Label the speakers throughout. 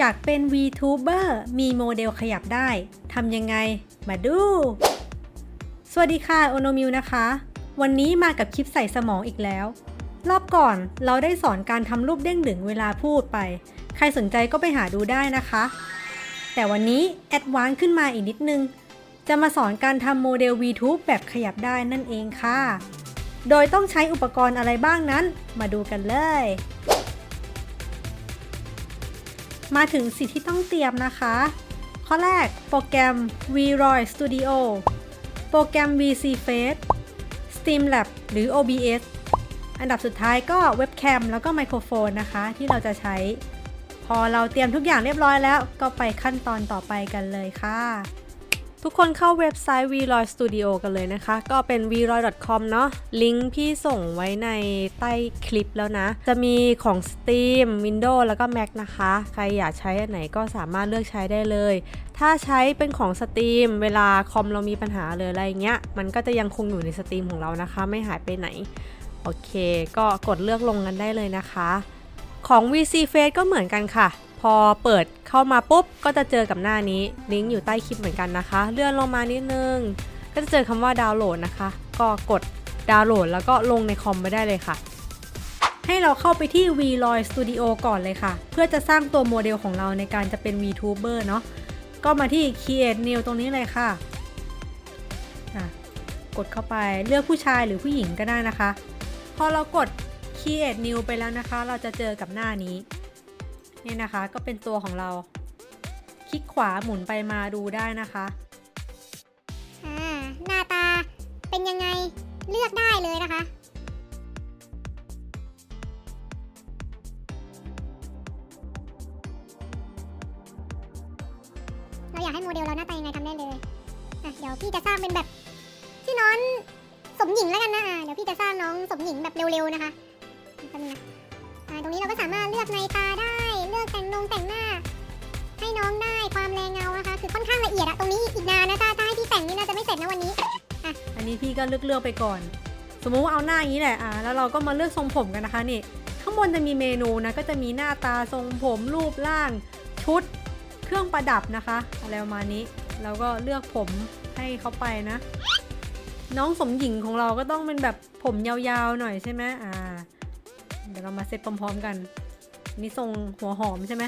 Speaker 1: อยากเป็น VTuber มีโมเดลขยับได้ ทำยังไง มาดู สวัสดีค่ะ โอโนมิวนะคะ วันนี้มากับคลิปใส่สมองอีกแล้ว รอบก่อนเราได้สอนการทำรูปเด้งดึงเวลาพูดไป ใครสนใจก็ไปหาดูได้นะคะ แต่วันนี้แอดวานซ์ขึ้นมาอีกนิดนึง จะมาสอนการทำโมเดล VTube แบบขยับได้นั่นเองค่ะ โดยต้องใช้อุปกรณ์อะไรบ้างนั้น มาดูกันเลย มาถึงสิ่งที่ต้องเตรียมนะคะ ข้อแรกโปรแกรม VROY Studio โปรแกรม VC Face Streamlab หรือ OBS อันดับสุดท้ายก็เว็บแคมแล้วก็ไมโครโฟนนะคะ ที่เราจะใช้ พอเราเตรียมทุกอย่างเรียบร้อยแล้ว ก็ไปขั้นตอนต่อไปกันเลยค่ะ ทุกคนเข้าเว็บไซต์ VROY Studio กันเลยนะคะ ก็เป็น vroy.com เนาะลิงก์พี่ส่งไว้ในใต้คลิปแล้วนะ จะมีของ Steam Windows แล้วก็ Mac นะคะ ใครอยากใช้อันไหนก็สามารถเลือกใช้ได้เลย ถ้าใช้เป็นของ Steam เวลาคอมเรามีปัญหาเลยอะไรเงี้ย มันก็จะยังคงอยู่ใน Steam ของเรานะคะ ไม่หายไปไหน โอเค ก็กดเลือกลงกันได้เลยนะคะ ของ VC Face ก็เหมือนกันค่ะ อเปิดเข้ามาปุ๊บ ก็จะเจอกับหน้านี้ลิงก์อยู่ใต้คลิปเหมือนกันนะคะ เลื่อนลงมานิดนึง ก็จะเจอคำว่าดาวน์โหลดนะคะ ก็กดดาวน์โหลดแล้วก็ลงในคอมไปได้เลยค่ะ ให้เราเข้าไปที่ VLOY Studio ก่อนเลยค่ะ เพื่อจะสร้างตัวโมเดลของเราในการจะเป็น VTuber เนาะก็มาที่ Create New ตรงนี้เลยค่ะอะกดเข้าไปเลือกผู้ชายหรือผู้หญิงก็ได้นะคะ พอเรากด Create New ไปแล้วนะคะ เราจะเจอกับหน้านี้ นี่นะคะก็เป็นตัวของเรา คลิกขวาหมุนไปมาดูได้นะคะ
Speaker 2: อ่าหน้าตาเป็นยังไงเลือกได้เลยนะคะ เราอยากให้โมเดลเราหน้าตายังไงทำได้เลยอะเดี๋ยวพี่จะสร้างเป็นแบบชื่น้องสมหญิงแล้วกันนะอะเดี๋ยวพี่จะสร้างน้องสมหญิงแบบเร็วๆนะคะแป๊บนึงนะอ่าตรงนี้เราก็สามารถเลือกในตาได้ นงแต่งหน้า ให้น้องได้ความแรงเงานะคะ คือค่อนข้างละเอียดอะตรงนี้อีกนานนะถ้าถ้าให้พี่แต่งนี่น่าจะไม่เสร็จนะวันนี้
Speaker 1: อันนี้พี่ก็เลือกเลือกไปก่อน สมมุติว่าเอาหน้าอย่างนี้แหละอ่าแล้วเราก็มาเลือกทรงผมกันนะคะนี่ข้างบนจะมีเมนูนะก็จะมีหน้าตาทรงผมรูปร่าง ชุด เครื่องประดับนะคะอะไรประมาณนี้เราก็เลือกผมให้เขาไปนะ น้องสมหญิงของเราก็ต้องเป็นแบบผมยาวๆหน่อยใช่ไหมอ่า เดี๋ยวเรามาเซตพร้อมๆกัน นี่ทรงหัวหอมใช่ไหม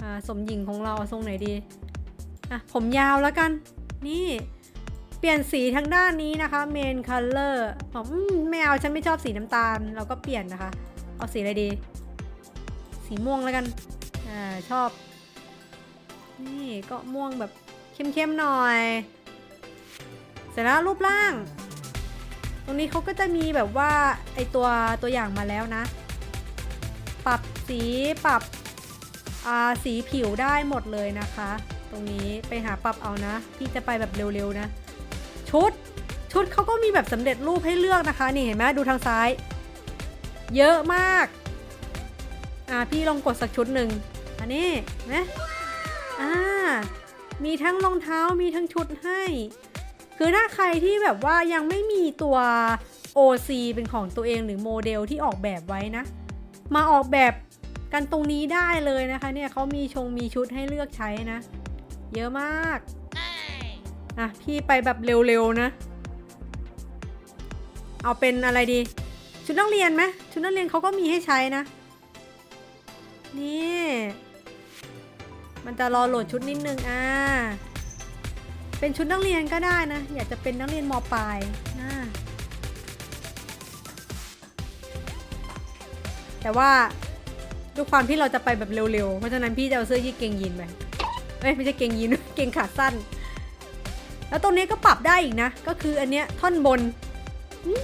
Speaker 1: อ่าสมหญิงของเราเอาทรงไหนดี อะ ผมยาวแล้วกัน นี่ เปลี่ยนสีทางด้านนี้นะคะ main color ผมไม่เอาฉันไม่ชอบสีน้ำตาล เราก็เปลี่ยนนะคะ เอาสีอะไรดี สีม่วงแล้วกัน อ่า ชอบ นี่ก็ม่วงแบบเข้มๆหน่อย เสร็จแล้วรูปร่าง ตรงนี้เขาก็จะมีแบบว่าไอตัวตัวอย่างมาแล้วนะ ปรับสีปรับสีผิวได้หมดเลยนะคะ ตรงนี้ไปหาปรับเอานะ พี่จะไปแบบเร็วๆนะ ชุดชุดเขาก็มีแบบสำเร็จรูปให้เลือกนะคะ นี่เห็นไหมดูทางซ้าย เยอะมาก อ่าพี่ลองกดสักชุดหนึ่งอันนี้นไหมอ่ามีทั้งรองเท้ามีทั้งชุดให้ คือถ้าใครที่แบบว่ายังไม่มีตัว OC เป็นของตัวเองหรือโมเดลที่ออกแบบไว้นะ มาออกแบบกันตรงนี้ได้เลยนะคะเนี่ยเขามีชงมีชุดให้เลือกใช้นะ เยอะมากอะพี่ไปแบบเร็วๆนะ เอาเป็นอะไรดี ชุดนักเรียนไหมชุดนักเรียนเขาก็มีให้ใช้นะ นี่ มันจะรอโหลดชุดนิดนึงอ่าเป็นชุดนักเรียนก็ได้นะ อยากจะเป็นนักเรียนมปลายนะ แต่ว่าด้วยความที่เราจะไปแบบเร็วๆ เพราะฉะนั้นพี่จะเอาเสื้อยืดเกงยีนไปเอ้ยไม่ใช่เกงยีนเกงขาสั้น แล้วตรงนี้ก็ปรับได้อีกนะ ก็คืออันเนี้ยท่อนบน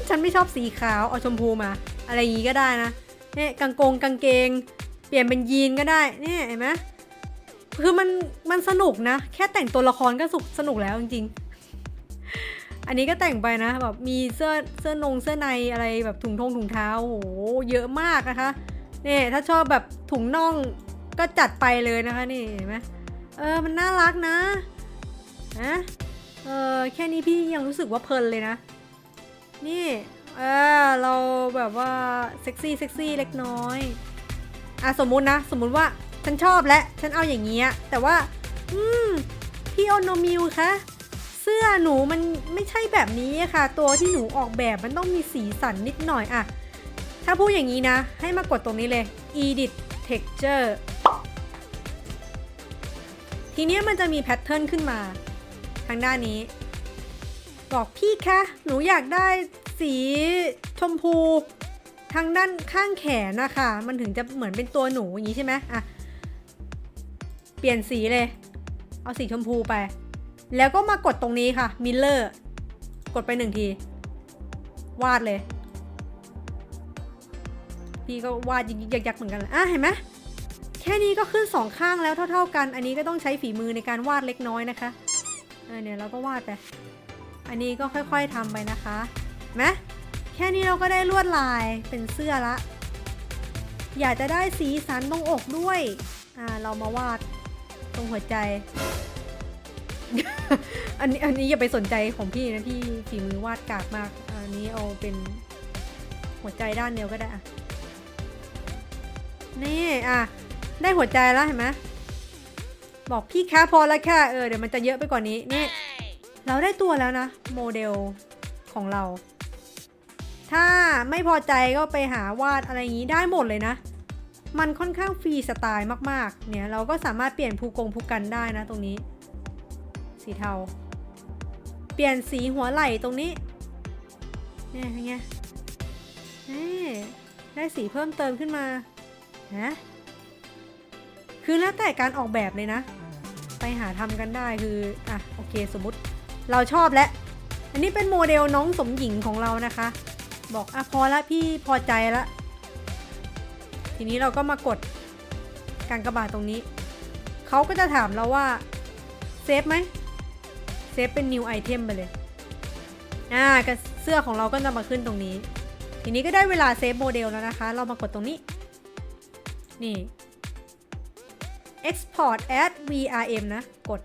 Speaker 1: ฉันไม่ชอบสีขาวเอาชมพูมา อะไรอย่างงี้ก็ได้นะเนี่ยกางกงกางเกง เปลี่ยนเป็นยีนก็ได้เนี่ยเห็นไหมคือมันมันสนุกนะ แค่แต่งตัวละครก็สุกสนุกแล้วจริงๆ อันนี้ก็แต่งไปนะแบบมีเสื้อเสื้อนงเสื้อในอะไรแบบถุงทงถุงเท้าโอ้โหเยอะมากนะคะเนี่ยถ้าชอบแบบถุงน่องก็จัดไปเลยนะคะนี่เห็นไหมเออมันน่ารักนะนะเออแค่นี้พี่ยังรู้สึกว่าเพลินเลยนะ นี่เออเราแบบว่าเซ็กซี่เซ็กซี่เล็กน้อยอะสมมุตินะ สมมุติว่าฉันชอบและฉันเอาอย่างเงี้ยแต่ว่า อืมพี่โอโนมิวคะ สื้อหนูมันไม่ใช่แบบนี้ค่ะ ตัวที่หนูออกแบบมันต้องมีสีสันนิดหน่อยอะถ้าพูดอย่างนี้นะ ให้มากดตรงนี้เลย edit texture ทีนี้มันจะมีแพทเทิร์นขึ้นมา ทางด้านนี้ บอกพี่คะ หนูอยากได้สีชมพู ทางด้านข้างแขนนะคะมันถึงจะเหมือนเป็นตัวหนูอย่างนี้ใช่ไหมอะ เปลี่ยนสีเลย เอาสีชมพูไป แล้วก็มากดตรงนี้ค่ะมิลเลอร์กดไปหนึ่งที วาดเลย พี่ก็วาดยักๆเหมือนกันเลยอะเห็นไหมแค่นี้ก็ขึ้นสองข้างแล้วเท่า ๆ กัน อันนี้ก็ต้องใช้ฝีมือในการวาดเล็กน้อยนะคะเออเนี่ยเราก็วาดไปอันนี้ก็ค่อยๆทำไปนะคะไหมแค่นี้เราก็ได้ลวดลายเป็นเสื้อละ อยากจะได้สีสันตรงอกด้วย อ่า เรามาวาดตรงหัวใจ อันนี้อันนี้อย่าไปสนใจของพี่นะพี่ฝีมือวาดกากมาก อันนี้เอาเป็นหัวใจด้านเดียวก็ได้อะนี่อะได้หัวใจแล้วเห็นไหมบอกพี่คะพอแล้วค่ะเออเดี๋ยวมันจะเยอะไปกว่านี้นี่เราได้ตัวแล้วนะ โมเดลของเรา ถ้าไม่พอใจก็ไปหาวาดอะไรอย่างนี้ได้หมดเลยนะ มันค่อนข้างฟรีสไตล์มากๆ เนี่ยเราก็สามารถเปลี่ยนภูกงภูกันได้นะตรงนี้ สีเทา เปลี่ยนสีหัวไหล่ตรงนี้เนี่ยเป็นไงนี่ได้สีเพิ่มเติมขึ้นมาฮะคือแล้วแต่การออกแบบเลยนะ ไปหาทำกันได้คือ อะ โอเคสมมติเราชอบแล้ว อันนี้เป็นโมเดลน้องสมหญิงของเรานะคะ บอกอะพอละพี่พอใจละ ทีนี้เราก็มากดการกระบาดตรงนี้ เขาก็จะถามเราว่า เซฟไหม เซฟเป็น new item ไปเลย อ่ากระเสื้อของเราก็จะมาขึ้นตรงนี้ ทีนี้ก็ได้เวลาเซฟโมเดลแล้วนะคะ เรามากดตรงนี้ นี่ export as vrm นะ กด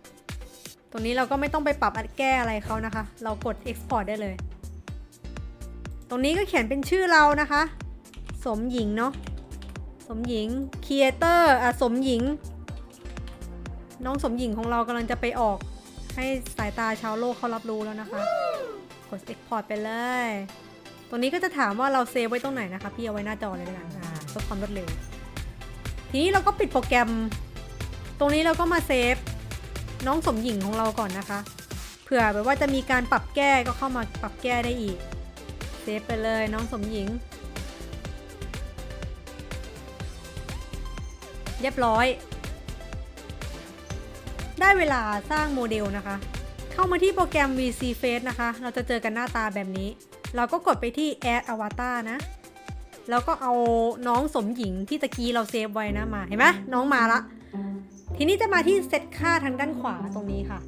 Speaker 1: ตรงนี้เราก็ไม่ต้องไปปรับแก้อะไรเขานะคะ เรากด export ได้เลย ตรงนี้ก็เขียนเป็นชื่อเรานะคะ สมหญิงเนาะ สมหญิง creator อะ สมหญิง น้องสมหญิงของเรากำลังจะไปออก ให้สายตาชาวโลกเขารับรู้แล้วนะคะ กด export ไปเลย ตรงนี้ก็จะถามว่าเราเซฟไว้ตรงไหนนะคะ พี่เอาไว้หน้าจอเลยแล้วกันอ่าเพื่อความรวดเร็ว ทีนี้เราก็ปิดโปรแกรม ตรงนี้เราก็มาเซฟน้องสมหญิงของเราก่อนนะคะ เผื่อแบบว่าจะมีการปรับแก้ก็เข้ามาปรับแก้ได้อีก เซฟไปเลยน้องสมหญิง เรียบร้อย ได้เวลาสร้างโมเดลนะคะ เข้ามาที่โปรแกรม VC Face นะคะ เราจะเจอกันหน้าตาแบบนี้ เราก็กดไปที่ Add Avatar นะ แล้วก็เอาน้องสมหญิงที่ตะกี้เราเซฟไว้นะมา เห็นไหมน้องมาละ ทีนี้จะมาที่เซตค่าทางด้านขวาตรงนี้ค่ะ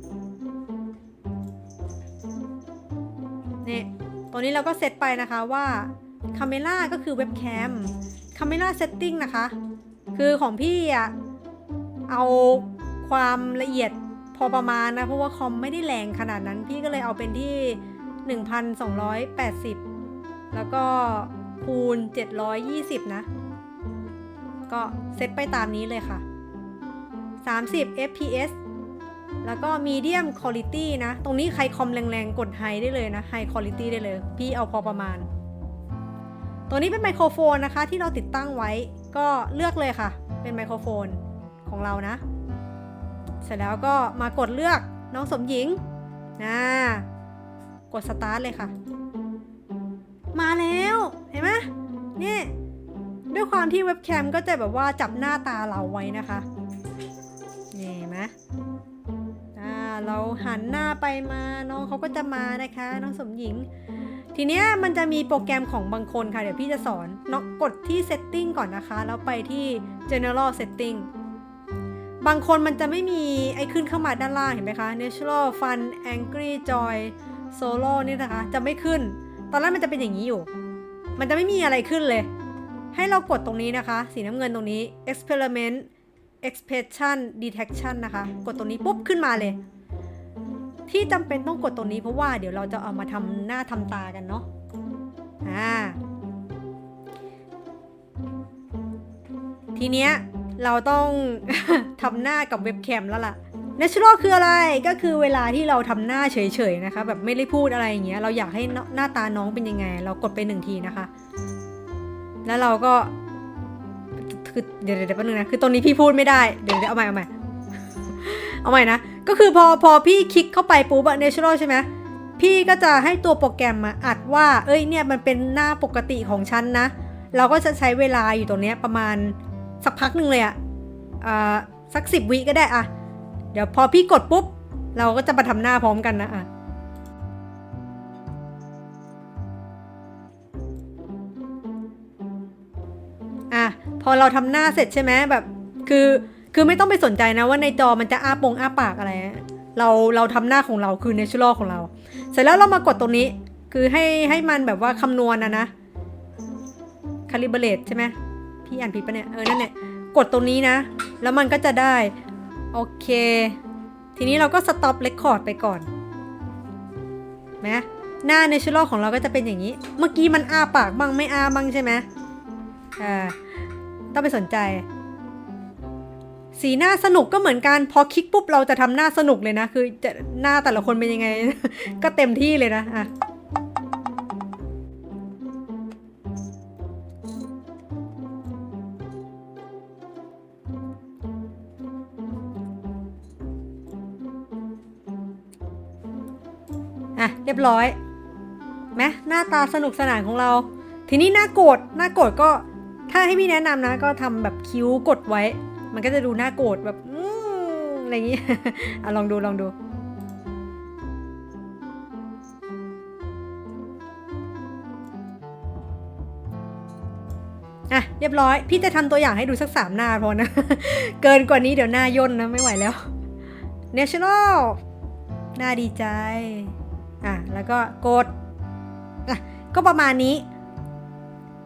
Speaker 1: เนี่ยตรงนี้เราก็เซตไปนะคะว่า Camera ก็คือเว็บแคม Camera Setting นะคะ คือของพี่อะเอา ความละเอียดพอประมาณนะ เพราะว่าคอมไม่ได้แรงขนาดนั้น พี่ก็เลยเอาเป็นที่ 1280 แล้วก็คูณ 720 นะ ก็เซตไปตามนี้เลยค่ะ 30 fps แล้วก็ medium quality นะ ตรงนี้ใครคอมแรงๆ กด high ได้เลยนะ high quality ได้เลย พี่เอาพอประมาณ ตัวนี้เป็นไมโครโฟนนะคะที่เราติดตั้งไว้ ก็เลือกเลยค่ะ เป็นไมโครโฟนของเรานะ เสร็จแล้วก็มากดเลือกน้องสมหญิงนะกดสตาร์ทเลยค่ะ มาแล้วเห็นไหมนี่ด้วยความที่เว็บแคมก็จะแบบว่าจับหน้าตาเราไว้นะคะนี่เห็นไหมอ่าเราหันหน้าไปมาน้องเขาก็จะมานะคะ น้องสมหญิง ทีเนี้ยมันจะมีโปรแกรมของบางคนค่ะ เดี๋ยวพี่จะสอนน้องกดที่ setting ก่อนนะคะ แล้วไปที่ general setting บางคนมันจะไม่มีไอ้ขึ้นเข้ามาด้านล่างเห็นไหมคะ natural fun angry joy solo นี่นะคะ จะไม่ขึ้น ตอนแรกมันจะเป็นอย่างนี้อยู่ มันจะไม่มีอะไรขึ้นเลย ให้เรากดตรงนี้นะคะ สีน้ำเงินตรงนี้ experiment expression detection นะคะ กดตรงนี้ปุ๊บขึ้นมาเลย ที่จำเป็นต้องกดตรงนี้เพราะว่าเดี๋ยวเราจะเอามาทำหน้าทำตากันเนาะอ่าทีเนี้ย เราต้องทำหน้ากับเว็บแคมแล้วล่ะ natural คืออะไรก็คือเวลาที่เราทำหน้าเฉยๆนะคะ แบบไม่ได้พูดอะไรอย่างเงี้ยเราอยากให้หน้าตาน้องเป็นยังไง เรากดไปหนึ่งทีนะคะ แล้วเราก็คือเดี๋ยวเดี๋ยวแป๊บนึงนะคือตรงนี้พี่พูดไม่ได้เดี๋ยวเดี๋ยวเอาใหม่เอาใหม่เอาใหม่นะก็คือพอพอพี่คลิกเข้าไปปุ๊บอะ natural ใช่ไหมพี่ก็จะให้ตัวโปรแกรมมาอัดว่า เอ้ยเนี่ยมันเป็นหน้าปกติของฉันนะ เราก็จะใช้เวลาอยู่ตรงเนี้ยประมาณ สักพักหนึ่งเลยอะอ่าสักสิบวิก็ได้อะเดี๋ยวพอพี่กดปุ๊บ เราก็จะมาทำหน้าพร้อมกันนะอะอะพอเราทำหน้าเสร็จใช่ไหมแบบ คือคือไม่ต้องไปสนใจนะว่าในจอมันจะอ้าปงอ้าปากอะไรอะเราเราทำหน้าของเราคือ natural ของเรา เสร็จแล้วเรามากดตรงนี้ คือให้ให้มันแบบว่าคำนวณนะนะ calibrate ใช่ไหม พี่อ่านผิดปะเนี่ย เออ นั่นแหละ กดตรงนี้นะ แล้วมันก็จะได้ โอเค ทีนี้เราก็ stop record ไปก่อนนะหน้า natural ของเราก็จะเป็นอย่างนี้ เมื่อกี้มันอ้าปากบ้างไม่อ้าบ้างใช่ไหมอ่า ต้องไปสนใจ สีหน้าสนุกก็เหมือนกัน พอคลิกปุ๊บเราจะทำหน้าสนุกเลยนะ คือจะหน้าแต่ละคนเป็นยังไง ก็เต็มที่เลยนะ อะ อะเรียบร้อยไหมหน้าตาสนุกสนานของเรา ทีนี้หน้าโกรธหน้าโกรธก็ถ้าให้พี่แนะนำนะ ก็ทำแบบคิ้วกดไว้ มันก็จะดูหน้าโกรธแบบอืมอะไรอย่างงี้อะลองดูลองดูอะเรียบร้อย พี่จะทำตัวอย่างให้ดูสักสามหน้าพอนะ เกินกว่านี้เดี๋ยวหน้าย่นนะ ไม่ไหวแล้ว national น่าดีใจ อะแล้วก็กดอะก็ประมาณนี้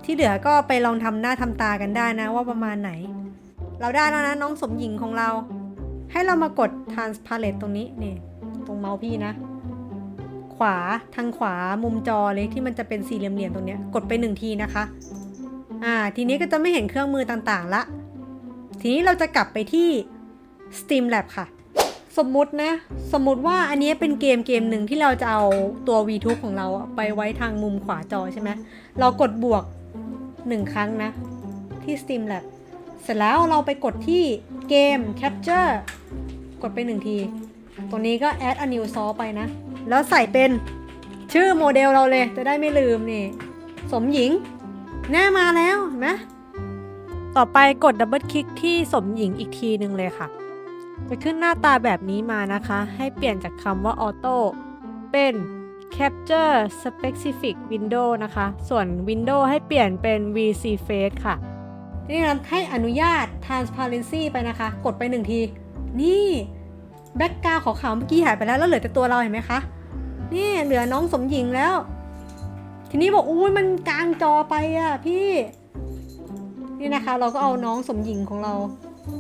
Speaker 1: ที่เหลือก็ไปลองทำหน้าทำตากันได้นะว่าประมาณไหน เราได้แล้วนะน้องสมหญิงของเรา ให้เรามากด transparent ตรงนี้นี่ตรงเมาส์พี่นะ ขวาทางขวามุมจอเลยที่มันจะเป็นสี่เหลี่ยมๆตรงเนี้ยกดไปหนึ่งทีนะคะอ่าทีนี้ก็จะไม่เห็นเครื่องมือต่างๆละ ทีนี้เราจะกลับไปที่ Steam Lab ค่ะ สมมตินะ สมมติว่าอันนี้เป็นเกมเกมหนึ่งที่เราจะเอาตัว VTube ของเราไปไว้ทางมุมขวาจอใช่ไหมเรากดบวก 1 ครั้งนะ ที่ Steam Lab เสร็จแล้วเราไปกดที่เกม Capture กดไป 1 ที ตรงนี้ก็ add a new source ไปนะ แล้วใส่เป็นชื่อโมเดลเราเลย จะได้ไม่ลืมนี่ สมหญิง แน่มาแล้วนไหมต่อไปกดดับเบิลคลิกที่สมหญิงอีกทีหนึ่งเลยค่ะ จะขึ้นหน้าตาแบบนี้มานะคะ ให้เปลี่ยนจากคำว่า Auto เป็น Capture Specific Window นะคะ ส่วน Window ให้เปลี่ยนเป็น VC Face ค่ะนี่นะให้อนุญาต Transparency ไปนะคะ กดไปหนึ่งที นี่แบ็กกราวของขาวเมื่อกี้หายไปแล้ว แล้วเหลือแต่ตัวเราเห็นไหมคะ นี่เหลือน้องสมหญิงแล้ว ทีนี้บอกอุ้ยมันกลางจอไปอะพี่ นี่นะคะ เราก็เอาน้องสมหญิงของเรา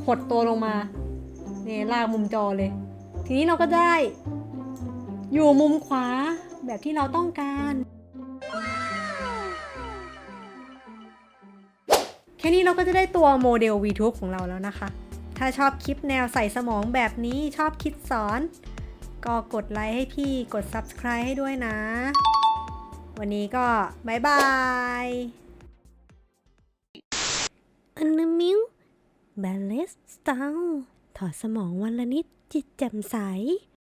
Speaker 1: หดตัวลงมา นี่ลากมุมจอเลย ทีนี้เราก็ได้ อยู่มุมขวาแบบที่เราต้องการแค่นี้เราก็จะได้ตัวโมเดล VTube ของเราแล้วนะคะ ถ้าชอบคลิปแนวใส่สมองแบบนี้ชอบคิดสอน ก็กดไลค์ให้พี่กด Subscribe ให้ด้วยนะ วันนี้ก็บายบายอันนมิว b a l a n c e Style อดสมองวันละนิดจิตแจ่มใส